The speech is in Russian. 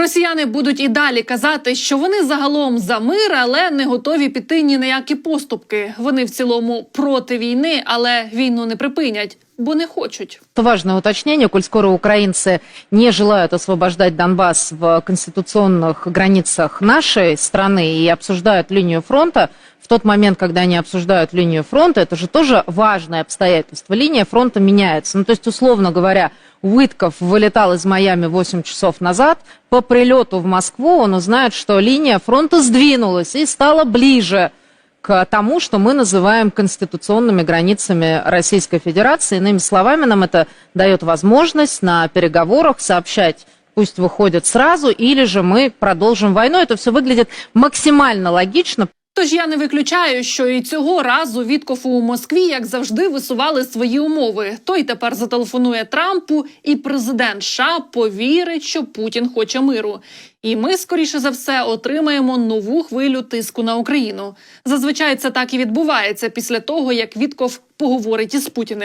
Росіяни будуть і далі казати, що вони загалом за мир, але не готові піти ні на які поступки. Вони в цілому проти війни, але війну не припинять, бо не хочуть. Важное уточнение, коль скоро украинцы не желают освобождать Донбасс в конституционных границах нашей страны и обсуждают линию фронта, в тот момент, когда они обсуждают линию фронта, это же тоже важное обстоятельство. Линия фронта меняется. Ну, то есть, условно говоря, Уитков вылетал из Майами 8 часов назад. По прилету в Москву он узнает, что линия фронта сдвинулась и стала ближе к тому, что мы называем конституционными границами Российской Федерации. Иными словами, нам это дает возможность на переговорах сообщать, пусть выходят сразу, или же мы продолжим войну. Это все выглядит максимально логично. Тож я не виключаю, що і цього разу Вітков у Москві, як завжди, висували свої умови. Той тепер зателефонує Трампу, і президент США повірить, що Путін хоче миру. І ми, скоріше за все, отримаємо нову хвилю тиску на Україну. Зазвичай це так і відбувається після того, як Вітков поговорить із Путіним.